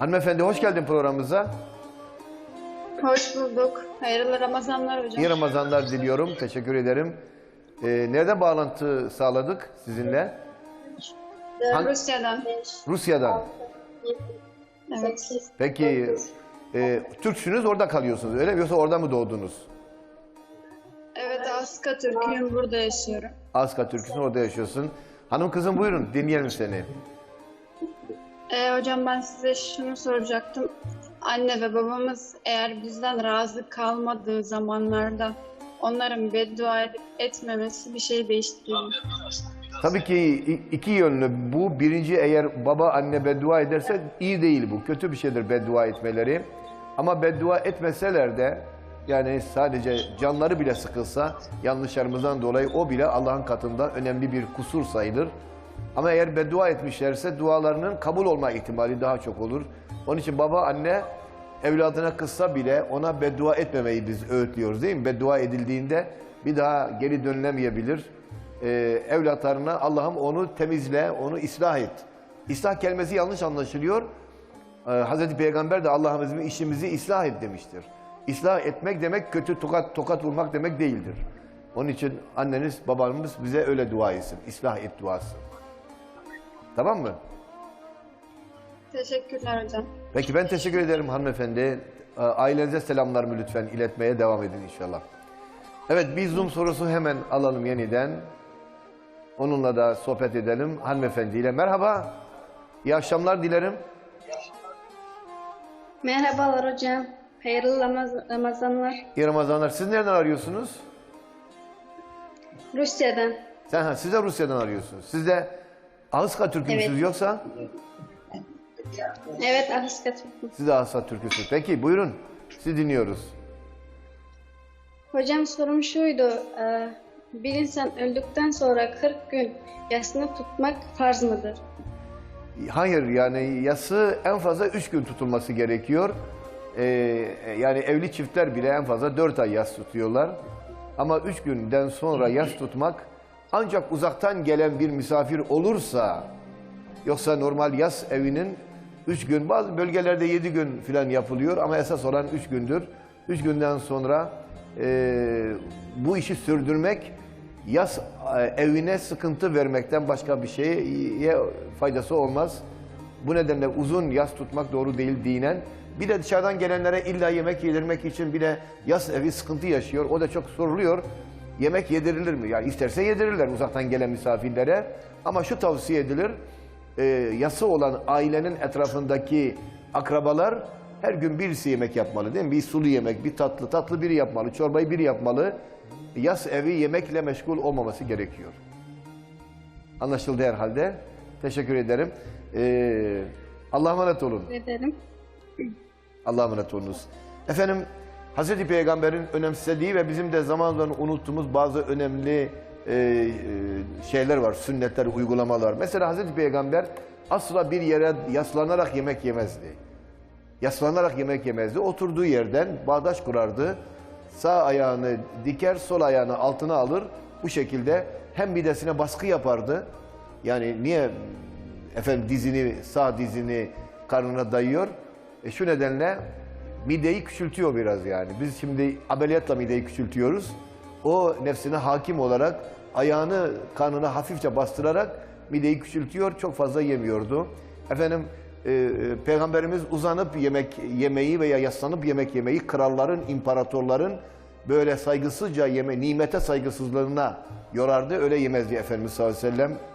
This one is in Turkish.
Hanımefendi hoş geldin programımıza. Hoş bulduk. Hayırlı Ramazanlar hocam. İyi Ramazanlar diliyorum. Teşekkür ederim. Ee, nereden bağlantı sağladık sizinle? Han- Rusya'dan. Rusya'dan. Evet. Peki e, Türksünüz orada kalıyorsunuz öyle mi? Yoksa orada mı doğdunuz? Evet Aska Türk'üyüm. Burada yaşıyorum. Aska Türk'üsün orada yaşıyorsun. Hanım kızım buyurun dinleyelim seni. Ee, hocam ben size şunu soracaktım. Anne ve babamız eğer bizden razı kalmadığı zamanlarda onların beddua edip etmemesi bir şey değiştiriyor. mu? Tabii ki iki yönlü bu. Birinci eğer baba anne beddua ederse iyi değil bu. Kötü bir şeydir beddua etmeleri. Ama beddua etmeseler de yani sadece canları bile sıkılsa yanlışlarımızdan dolayı o bile Allah'ın katında önemli bir kusur sayılır. Ama eğer beddua etmişlerse dualarının kabul olma ihtimali daha çok olur. Onun için baba anne evladına kızsa bile ona beddua etmemeyi biz öğütlüyoruz değil mi? Beddua edildiğinde bir daha geri dönülemeyebilir e, evlatlarına Allah'ım onu temizle, onu ıslah et. İslah kelimesi yanlış anlaşılıyor. E, Hazreti Peygamber de Allah'ım işimizi ıslah et demiştir. İslah etmek demek kötü tokat tokat vurmak demek değildir. Onun için anneniz, babanız bize öyle dua etsin. İslah et duası. Tamam mı? Teşekkürler hocam. Peki ben teşekkür ederim hanımefendi. E, Ailenize selamlarımı lütfen iletmeye devam edin inşallah. Evet bir Zoom sorusu hemen alalım yeniden. Onunla da sohbet edelim hanımefendiyle. Merhaba. İyi akşamlar dilerim. Merhabalar hocam. Hayırlı Ramaz- Ramazanlar. İyi Ramazanlar. Siz nereden arıyorsunuz? Rusya'dan. Sen ha, siz de Rusya'dan arıyorsunuz. Siz de Ağızka Türk'ü müsünüz Evet. yoksa? Evet, Ahiska Türk'üm. Siz de Ağızka Türk'üsünüz. Peki buyurun. Sizi dinliyoruz. Hocam sorum şuydu. e, Bir insan öldükten sonra 40 gün yasını tutmak farz mıdır? Hayır yani yası en fazla üç gün tutulması gerekiyor. Ee, yani evli çiftler bile en fazla dört ay yas tutuyorlar. Ama üç günden sonra yas tutmak ancak uzaktan gelen bir misafir olursa yoksa normal yas evinin üç gün bazı bölgelerde yedi gün filan yapılıyor ama esas olan üç gündür. Üç günden sonra e, bu işi sürdürmek yas e, evine sıkıntı vermekten başka bir şeye faydası olmaz. Bu nedenle uzun yas tutmak doğru değil dinen. Bir de dışarıdan gelenlere illa yemek yedirmek için bir de yas evi sıkıntı yaşıyor. O da çok soruluyor. Yemek yedirilir mi? Yani isterse yedirirler uzaktan gelen misafirlere. Ama şu tavsiye edilir. E, yası olan ailenin etrafındaki akrabalar her gün birisi yemek yapmalı değil mi? Bir sulu yemek, bir tatlı, tatlı biri yapmalı, çorbayı biri yapmalı. Yas evi yemekle meşgul olmaması gerekiyor. Anlaşıldı herhalde. Teşekkür ederim. Ee, Allah'a emanet olun. Ederim. Allah'a emanet olunuz. Efendim Hazreti Peygamber'in önemsediği ve bizim de zaman zaman unuttuğumuz bazı önemli e, e, şeyler var, sünnetler, uygulamalar. Mesela Hazreti Peygamber asla bir yere yaslanarak yemek yemezdi. Yaslanarak yemek yemezdi. Oturduğu yerden bağdaş kurardı. Sağ ayağını diker, sol ayağını altına alır. Bu şekilde hem midesine baskı yapardı. Yani niye efendim dizini, sağ dizini karnına dayıyor? E şu nedenle mideyi küçültüyor biraz yani. Biz şimdi ameliyatla mideyi küçültüyoruz. O nefsine hakim olarak ayağını karnına hafifçe bastırarak mideyi küçültüyor. Çok fazla yemiyordu. Efendim e, Peygamberimiz uzanıp yemek yemeyi veya yaslanıp yemek yemeyi kralların, imparatorların böyle saygısızca yeme, nimete saygısızlığına yorardı. Öyle yemezdi Efendimiz sallallahu aleyhi ve sellem.